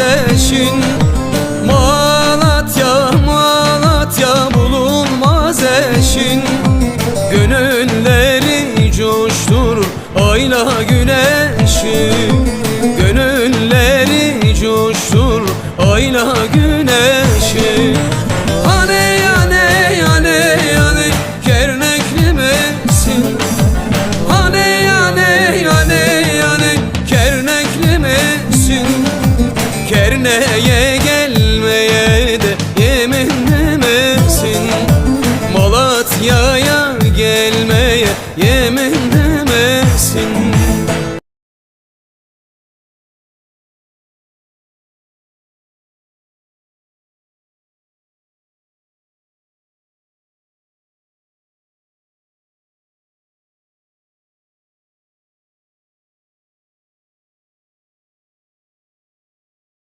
eşin Malatya Malatya bulunmaz eşin. Gönülleri coşturur ayla güneşi. Gönülleri coşturur ayla güneşi misin? Kerneye gelmeye